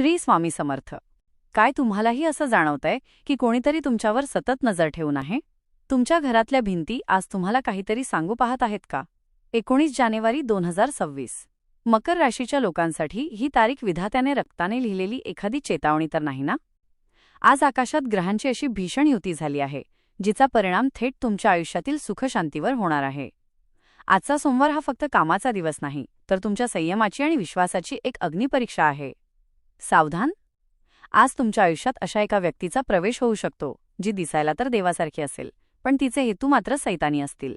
श्री स्वामी समर्थ. काय तुम्हालाही असं जाणवतंय की कोणीतरी तुमच्यावर सतत नजर ठेवून आहे? तुमच्या घरातल्या भिंती आज तुम्हाला काहीतरी सांगू पाहत आहेत का? एकोणीस जानेवारी दोन हजार सव्वीस. मकर राशीच्या लोकांसाठी ही तारीख विधात्याने रक्ताने लिहिलेली एखादी चेतावणी तर नाही ना? आज आकाशात ग्रहांची अशी भीषण युती झाली आहे जिचा परिणाम थेट तुमच्या आयुष्यातील सुखशांतीवर होणार आहे. आजचा सोमवार हा फक्त कामाचा दिवस नाही तर तुमच्या संयमाची आणि विश्वासाची एक अग्निपरीक्षा आहे. सावधान? आज तुमच्या आयुष्यात अशा एका व्यक्तीचा प्रवेश होऊ शकतो जी दिसायला तर देवासारखी असेल पण तिचे हेतू मात्र सैतानी असतील.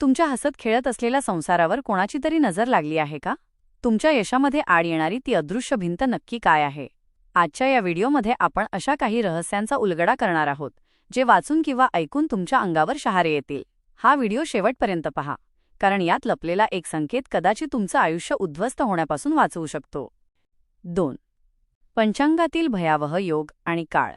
तुमच्या हसत खेळत असलेल्या संसारावर कोणाची तरी नजर लागली आहे का? तुमच्या यशामध्ये आड येणारी ती अदृश्य भिंत नक्की काय आहे? आजच्या या व्हिडिओमध्ये आपण अशा काही रहस्यांचा उलगडा करणार आहोत जे वाचून किंवा ऐकून तुमच्या अंगावर शहारे येतील. हा व्हिडिओ शेवटपर्यंत पहा कारण यात लपलेला एक संकेत कदाचित तुमचं आयुष्य उद्ध्वस्त होण्यापासून वाचवू शकतो. दोन पंचांगातील भयावह योग आणि काळ.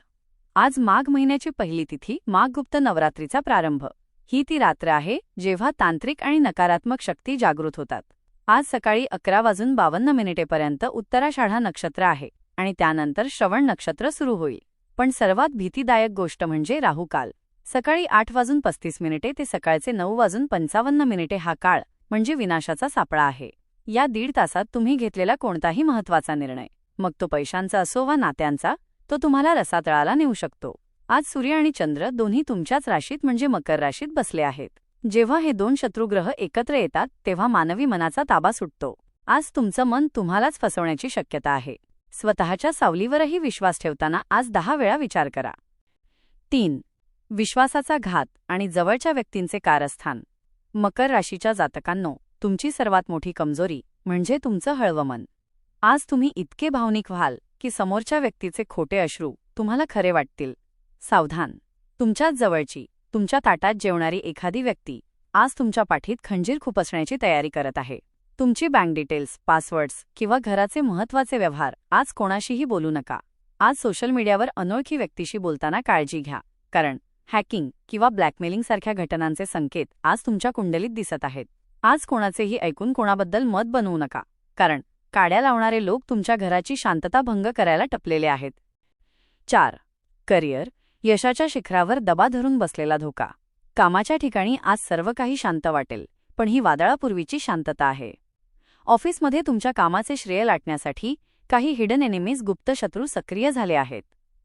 आज माघ महिन्याची पहिली तिथी माघगुप्त नवरात्रीचा प्रारंभ. ही ती रात्र आहे जेव्हा तांत्रिक आणि नकारात्मक शक्ती जागृत होतात. आज सकाळी अकरा वाजून बावन्न मिनिटेपर्यंत उत्तराषाढा नक्षत्र आहे आणि त्यानंतर श्रवण नक्षत्र सुरू होईल. पण सर्वात भीतीदायक गोष्ट म्हणजे राहुकाल सकाळी आठ वाजून पस्तीस मिनिटे ते सकाळचे नऊ वाजून पंचावन्न मिनिटे हा काळ म्हणजे विनाशाचा सापळा आहे. या दीड तासात तुम्ही घेतलेला कोणताही महत्त्वाचा निर्णय. मग तो पैशांचा असो वा नात्यांचा तो तुम्हाला रसातळाला नेऊ शकतो. आज सूर्य आणि चंद्र दोन्ही तुमच्याच राशीत म्हणजे मकर राशीत बसले आहेत. जेव्हा हे दोन शत्रुग्रह एकत्र येतात तेव्हा मानवी मनाचा ताबा सुटतो. आज तुमचं मन तुम्हालाच फसवण्याची शक्यता आहे. स्वतःच्या सावलीवरही विश्वास ठेवताना आज दहा वेळा विचार करा. तीन. विश्वासाचा घात आणि जवळच्या व्यक्तींचे कारस्थान. मकर राशीच्या जातकांनो तुमची सर्वात मोठी कमजोरी म्हणजे तुमचं हळवं मन. आज तुम्ही इतके भावनिक व्हाल की समोरच्या व्यक्तीचे खोटे अश्रू तुम्हाला खरे वाटतील. सावधान. तुमच्याच जवळची तुमच्या ताटात जेवणारी एखादी व्यक्ती आज तुमच्या पाठीत खंजीर खुपसण्याची तयारी करत आहे. तुमची बँक डिटेल्स पासवर्ड्स किंवा घराचे महत्त्वाचे व्यवहार आज कोणाशीही बोलू नका. आज सोशल मीडियावर अनोळखी व्यक्तीशी बोलताना काळजी घ्या. कारण हॅकिंग किंवा ब्लॅकमेलिंगसारख्या घटनांचे संकेत आज तुमच्या कुंडलीत दिसत आहेत. आज कोणाचेही ऐकून कोणाबद्दल मत बनवू नका. कारण काड्या लावणारे लोक तुमच्या घराची शांतता भंग करायला टपलेले आहेत. चार. करिअर. यशाच्या शिखरावर दबा धरून बसलेला धोका. कामाच्या ठिकाणी आज सर्व काही शांत वाटेल पण ही वादळापूर्वीची शांतता आहे. ऑफिसमध्ये तुमच्या कामाचे श्रेय लाटण्यासाठी काही हिडन एनिमीज गुप्त शत्रू सक्रिय झाले आहेत.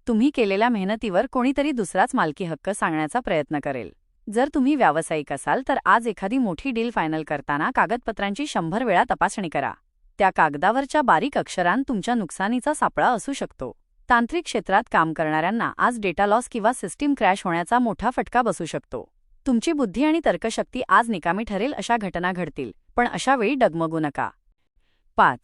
तुम्ही केलेल्या मेहनतीवर कोणीतरी दुसराच मालकी हक्क सांगण्याचा प्रयत्न करेल. जर तुम्ही व्यावसायिक असाल तर आज एखादी मोठी डील फायनल करताना कागदपत्रांची शंभर वेळा तपासणी करा. त्या कागदावरच्या बारीक अक्षरांत तुमच्या नुकसानीचा सापळा असू शकतो. तांत्रिक क्षेत्रात काम करणाऱ्यांना आज डेटा लॉस किंवा सिस्टीम क्रॅश होण्याचा मोठा फटका बसू शकतो. तुमची बुद्धी आणि तर्कशक्ती आज निकामी ठरेल अशा घटना घडतील पण अशा वेळी डगमगू नका. पाच.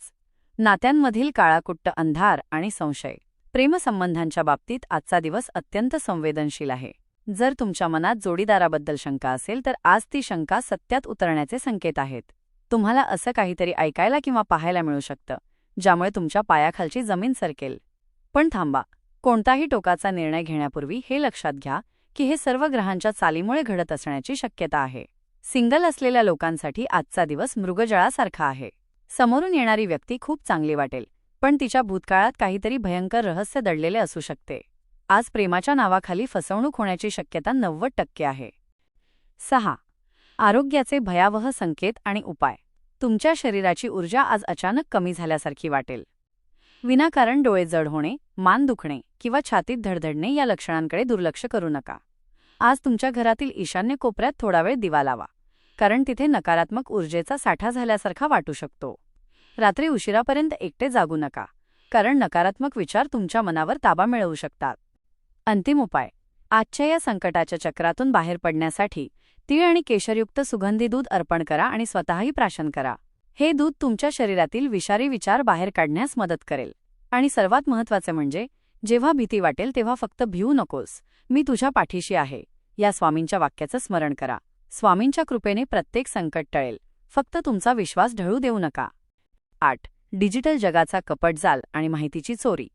नात्यांमधील काळाकुट्ट अंधार आणि संशय. प्रेमसंबंधांच्या बाबतीत आजचा दिवस अत्यंत संवेदनशील आहे. जर तुमच्या मनात जोडीदाराबद्दल शंका असेल तर आज ती शंका सत्यात उतरण्याचे संकेत आहेत. तुम्हाला असं काहीतरी ऐकायला किंवा पाहायला मिळू शकतं ज्यामुळे तुमच्या पायाखालची जमीन सरकेल. पण थांबा कोणताही टोकाचा निर्णय घेण्यापूर्वी हे लक्षात घ्या की हे सर्व ग्रहांच्या चालीमुळे घडत असण्याची शक्यता आहे. सिंगल असलेल्या लोकांसाठी आजचा दिवस मृगजळासारखा आहे. समोरून येणारी व्यक्ती खूप चांगली वाटेल पण तिच्या भूतकाळात काहीतरी भयंकर रहस्य दडलेले असू शकते. आज प्रेमाच्या नावाखाली फसवणूक होण्याची शक्यता नव्वद टक्के आहे. सहा आरोग्याचे भयावह संकेत आणि उपाय. तुमच्या शरीराची ऊर्जा आज अचानक कमी झाल्यासारखी वाटेल. विनाकारण डोळे जड होणे मान दुखणे किंवा छातीत धडधडणे या लक्षणांकडे दुर्लक्ष करू नका. आज तुमच्या घरातील ईशान्य कोपऱ्यात थोडा वेळ दिवा लावा कारण तिथे नकारात्मक ऊर्जेचा साठा झाल्यासारखा वाटू शकतो. रात्री उशिरापर्यंत एकटे जागू नका कारण नकारात्मक विचार तुमच्या मनावर ताबा मिळवू शकतात. अंतिम उपाय. आजच्या या संकटाच्या चक्रातून बाहेर पडण्यासाठी तीळ आणि केशरयुक्त सुगंधी दूध अर्पण करा आणि स्वतःही प्राशन करा. हे दूध तुमच्या शरीरातील विषारी विचार बाहेर काढण्यास मदत करेल. आणि सर्वात महत्त्वाचे म्हणजे जेव्हा भीती वाटेल तेव्हा फक्त भिवू नकोस. मी तुझ्या पाठीशी आहे. या स्वामींच्या वाक्याचं स्मरण करा. स्वामींच्या कृपेने प्रत्येक संकट टळेल. फक्त तुमचा विश्वास ढळू देऊ नका. आठ. डिजिटल जगाचा कपट जाल आणि माहितीची चोरी.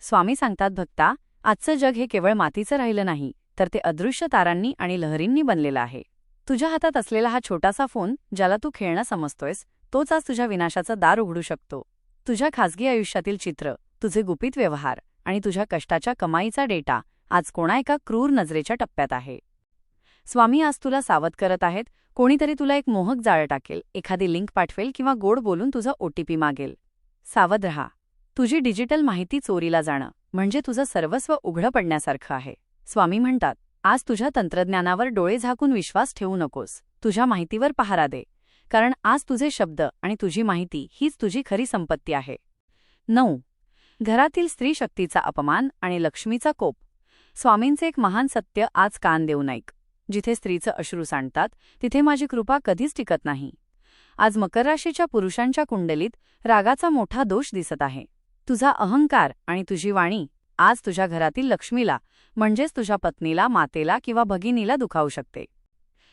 स्वामी सांगतात भक्ता आजचं जग हे केवळ मातीचं राहिलं नाही तर ते अदृश्य तारांनी आणि लहरींनी बनलेलं आहे. तुझ्या हातात असलेला हा छोटासा फोन ज्याला तू खेळणं समजतोयस तोच आज तुझ्या विनाशाचं दार उघडू शकतो. तुझ्या खासगी आयुष्यातील चित्र तुझे गुपित व्यवहार आणि तुझ्या कष्टाच्या कमाईचा डेटा आज कोणा एका क्रूर नजरेच्या टप्प्यात आहे. स्वामी आज तुला सावध करत आहेत कोणीतरी तुला एक मोहक जाळं टाकेल एखादी लिंक पाठवेल किंवा गोड बोलून तुझा ओटीपी मागेल. सावध रहा. तुझी डिजिटल माहिती चोरीला जाणं. म्हणजे तुझं सर्वस्व उघडं पडण्यासारखं आहे. स्वामी म्हणतात आज तुझ्या तंत्रज्ञानावर डोळे झाकून विश्वास ठेवू नकोस. तुझ्या माहितीवर पहारा दे. कारण आज तुझे शब्द आणि तुझी माहिती हीच तुझी खरी संपत्ती आहे. नऊ. घरातील स्त्री शक्तीचा अपमान आणि लक्ष्मीचा कोप. स्वामींचे एक महान सत्य आज कान देऊ नाईक जिथे स्त्रीचं अश्रू सांडतात तिथे माझी कृपा कधीच टिकत नाही. आज मकर राशीच्या पुरुषांच्या कुंडलीत रागाचा मोठा दोष दिसत आहे. तुझा अहंकार आणि तुझी वाणी आज तुझ्या घरातील लक्ष्मीला म्हणजेच तुझ्या पत्नीला मातेला किंवा भगिनीला दुखावू शकते.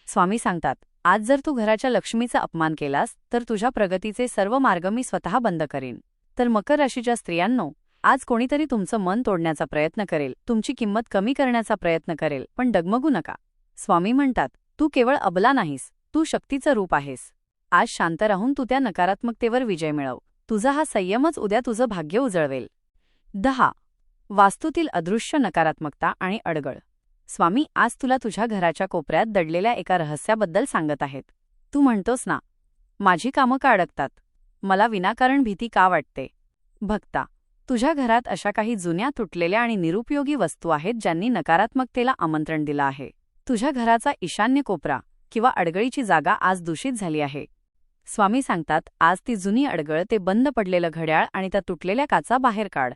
स्वामी सांगतात आज जर तू घराच्या लक्ष्मीचा अपमान केलास तर तुझ्या प्रगतीचे सर्व मार्ग मी स्वतः बंद करीन. तर मकर राशीच्या स्त्रियांनो आज कोणीतरी तुमचं मन तोडण्याचा प्रयत्न करेल तुमची किंमत कमी करण्याचा प्रयत्न करेल पण डगमगू नका. स्वामी म्हणतात तू केवळ अबला नाहीस तू शक्तीचं रूप आहेस. आज शांत राहून तू त्या नकारात्मकतेवर विजय मिळव. तुझा हा संयमच उद्या तुझं भाग्य उजळवेल. दहा. वास्तूतील अदृश्य नकारात्मकता आणि अडगळ. स्वामी आज तुला तुझ्या घराच्या कोपऱ्यात दडलेल्या एका रहस्याबद्दल सांगत आहेत. तू म्हणतोस ना माझी कामं का अडकतात? मला विनाकारण भीती का वाटते? भक्ता तुझ्या घरात अशा काही जुन्या तुटलेल्या आणि निरुपयोगी वस्तू आहेत ज्यांनी नकारात्मकतेला आमंत्रण दिलं आहे. तुझ्या घराचा ईशान्य कोपरा किंवा अडगळीची जागा आज दूषित झाली आहे. स्वामी सांगतात आज ती जुनी अडगळ ते बंद पडलेलं घड्याळ आणि त्या तुटलेल्या काचा बाहेर काढ.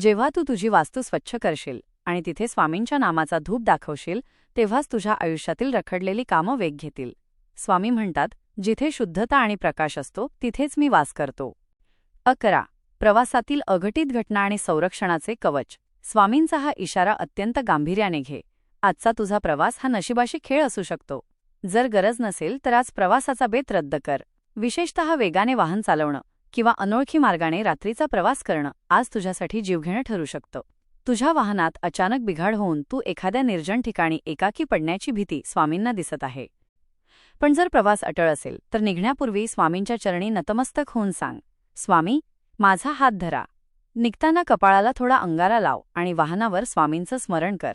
जेव्हा तू तुझी वास्तू स्वच्छ करशील आणि तिथे स्वामींच्या नामाचा धूप दाखवशील तेव्हाच तुझ्या आयुष्यातील रखडलेली कामं वेग घेतील. स्वामी म्हणतात जिथे शुद्धता आणि प्रकाश असतो तिथेच मी वास करतो. अकरा. प्रवासातील अघटित घटना आणि संरक्षणाचे कवच. स्वामींचा हा इशारा अत्यंत गांभीर्याने घे. आजचा तुझा प्रवास हा नशिबाशी खेळ असू शकतो. जर गरज नसेल तर आज प्रवासाचा बेत रद्द कर. विशेषतः वेगाने वाहन चालवणं किंवा अनोळखी मार्गाने रात्रीचा प्रवास करणं आज तुझ्यासाठी जीवघेणं ठरू शकतं. तुझ्या वाहनात अचानक बिघाड होऊन तू एखाद्या निर्जन ठिकाणी एकाकी पडण्याची भीती स्वामींना दिसत आहे. पण जर प्रवास अटळ असेल तर निघण्यापूर्वी स्वामींच्या चरणी नतमस्तक होऊन सांग. स्वामी माझा हात धरा. निघताना कपाळाला थोडा अंगारा लाव आणि वाहनावर स्वामींचं स्मरण कर.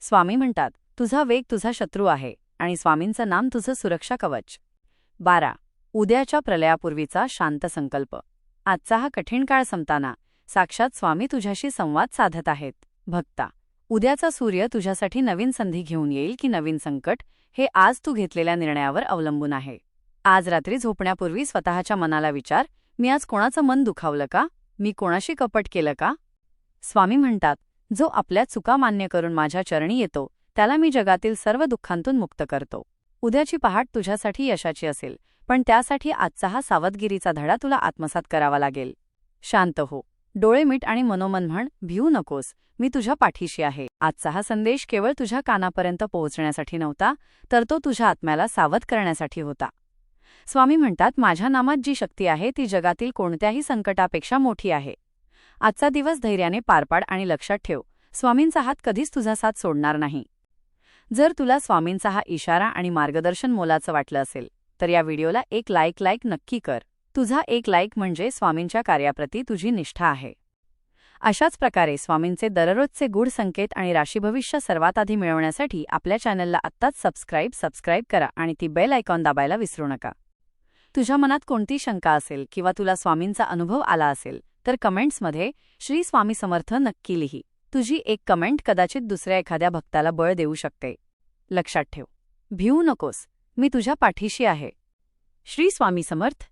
स्वामी म्हणतात तुझा वेग तुझा शत्रू आहे आणि स्वामींचं नाम तुझं सुरक्षा कवच. बारा. उद्याच्या प्रलयापूर्वीचा शांत संकल्प. आजचा हा कठीण काळ संपताना साक्षात स्वामी तुझ्याशी संवाद साधत आहेत. भक्ता उद्याचा सूर्य तुझ्यासाठी नवीन संधी घेऊन येईल की नवीन संकट हे आज तू घेतलेल्या निर्णयावर अवलंबून आहे. आज रात्री झोपण्यापूर्वी स्वतःच्या मनाला विचार मी आज कोणाचं मन दुखावलं का? मी कोणाशी कपट केलं का? स्वामी म्हणतात जो आपल्या चुका मान्य करून माझ्या चरणी येतो त्याला मी जगातील सर्व दुःखांतून मुक्त करतो. उद्याची पहाट तुझ्यासाठी यशाची असेल. पण त्यासाठी आजचा हा सावधगिरीचा धडा तुला आत्मसात करावा लागेल. शांत हो. डोळे मीठ आणि मनोमन म्हण भिवू नकोस. मी तुझ्या पाठीशी आहे. आजचा हा संदेश केवळ तुझ्या कानापर्यंत पोहोचण्यासाठी नव्हता तर तो तुझ्या आत्म्याला सावध करण्यासाठी होता. स्वामी म्हणतात माझ्या नामात जी शक्ती आहे ती जगातील कोणत्याही संकटापेक्षा मोठी आहे. आजचा दिवस धैर्याने पारपाड आणि लक्षात ठेव. स्वामींचा हात कधीच तुझा साथ सोडणार नाही. जर तुला स्वामींचा हा इशारा आणि मार्गदर्शन मोलाचं वाटलं असेल तर या व्हिडिओला एक लाईक लाईक नक्की कर. तुझा एक लाईक म्हणजे स्वामींच्या कार्याप्रती तुझी निष्ठा आहे. अशाच प्रकारे स्वामींचे दररोजचे गूढ संकेत आणि राशीभविष्य सर्वात आधी मिळवण्यासाठी आपल्या चॅनलला आत्ताच सबस्क्राईब सबस्क्राईब करा आणि ती बेल आयकॉन दाबायला विसरू नका. तुझ्या मनात कोणती शंका असेल किंवा तुला स्वामींचा अनुभव आला असेल तर कमेंट्समध्ये श्री स्वामी समर्थ नक्की लिही. तुझी एक कमेंट कदाचित दुसऱ्या एखाद्या भक्ताला बळ देऊ शकते. लक्षात ठेव. भिवू नकोस. मी तुझ्या पाठीशी आहे. श्री स्वामी समर्थ.